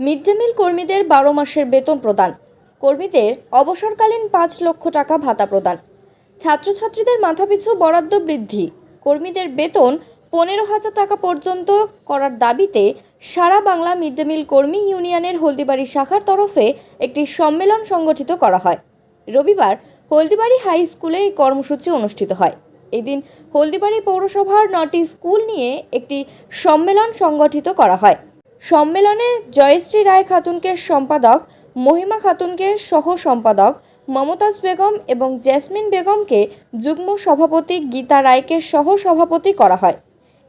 Mid day মিল কর্মীদের বারো মাসের বেতন প্রদান, কর্মীদের অবসরকালীন পাঁচ লক্ষ টাকা ভাতা প্রদান। ছাত্রছাত্রীদের মাথাপিছু বরাদ্দ বৃদ্ধি, কর্মীদের বেতন পনেরো হাজার টাকা পর্যন্ত করার দাবিতে সারা বাংলা মিড ডে মিল কর্মী ইউনিয়নের হলদিবাড়ি শাখার তরফে একটি সম্মেলন সংগঠিত করা হয়। রবিবার হলদিবাড়ি হাই স্কুলে এই কর্মসূচি অনুষ্ঠিত হয়। এদিন হলদিবাড়ি পৌরসভার নটি স্কুল নিয়ে একটি সম্মেলন সংগঠিত করা হয়। সম্মেলনে জয়শ্রী রায় খাতুনকে সম্পাদক, মহিমা খাতুনকে সহ সম্পাদক, মমতাজ বেগম এবং জেসমিন বেগমকে যুগ্ম সভাপতি গীতা রায়কে সহ সভাপতি করা হয়।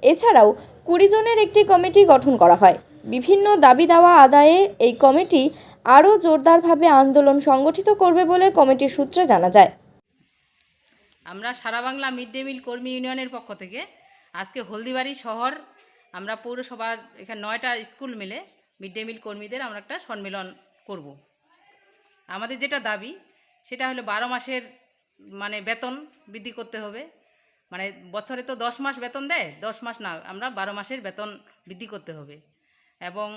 এছাড়াও কুড়ি জনের একটি কমিটি গঠন করা হয়। বিভিন্ন দাবি দাওয়া আদায়ে এই কমিটি আরও জোরদারভাবে আন্দোলন সংগঠিত করবে বলে কমিটির সূত্রে জানা যায়। আমরা সারা বাংলা মিড ডে মিল কর্মী ইউনিয়নের পক্ষ থেকে আজকে হলদিবাড়ি শহর আমরা পৌরসভার এখানে নয়টা স্কুল মিলে মিড ডে মিল কর্মীদের আমরা একটা সম্মেলন করব। আমাদের যেটা দাবি, সেটা হলো বারো মাসের মানে বেতন বৃদ্ধি করতে হবে। মানে বছরে তো দশ মাস বেতন দেয়, দশ মাস না, আমরা বারো মাসের বেতন বৃদ্ধি করতে হবে। এবং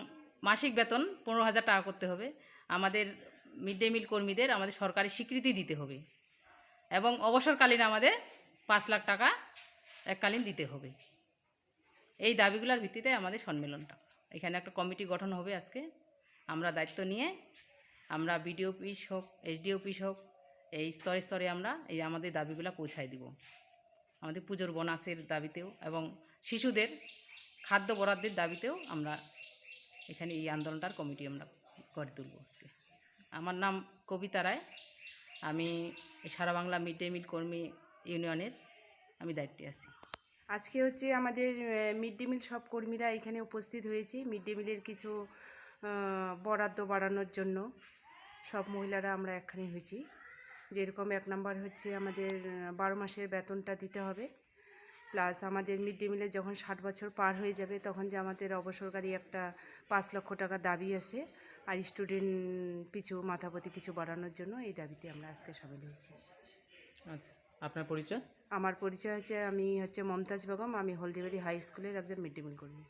মাসিক বেতন পনেরো হাজার টাকা করতে হবে। আমাদের মিড ডে মিল কর্মীদের আমাদের সরকারি স্বীকৃতি দিতে হবে। এবং অবসরকালীন আমাদের পাঁচ লাখ টাকা এককালীন দিতে হবে। এই দাবিগুলোর ভিত্তিতে আমাদের সম্মেলনটা। এখানে একটা কমিটি গঠন হবে আজকে। আমরা দায়িত্ব নিয়ে আমরা বিডিও পিস হোক এসডি অফিস হোক, এই স্তরে স্তরে আমরা এই আমাদের দাবিগুলো পৌঁছায় দিব। আমাদের পুজোর বোনাসের দাবিতেও এবং শিশুদের খাদ্য বরাদ্দের দাবিতেও আমরা এখানে এই আন্দোলনটার কমিটি আমরা গড়ে তুলব আজকে। আমার নাম কবিতা রায়। আমি সারা বাংলা মিড ডে মিল কর্মী ইউনিয়নের আমি দায়িত্বে আছি। আজকে হচ্ছে আমাদের মিড ডে মিল সব কর্মীরা এখানে উপস্থিত হয়েছি। মিড ডে মিলের কিছু বরাদ্দ বাড়ানোর জন্য সব মহিলারা আমরা একখানে হয়েছি। যেরকম এক নাম্বার হচ্ছে আমাদের বারো মাসের বেতনটা দিতে হবে। প্লাস আমাদের মিড ডে মিলের যখন ষাট বছর পার হয়ে যাবে, তখন যে আমাদের অবসরকারী একটা পাঁচ লক্ষ টাকা দাবি আছে। আর স্টুডেন্ট পিছু, মাথাপতি কিছু বাড়ানোর জন্য এই দাবিতে আমরা আজকে সামিল হয়েছি। আচ্ছা। আপনার পরিচয়? আমার পরিচয় হচ্ছে আমি হচ্ছে মমতাজ বেগম, আমি হলদিবাড়ি হাই স্কুলের একজন মিড ডে মিল কর্মী।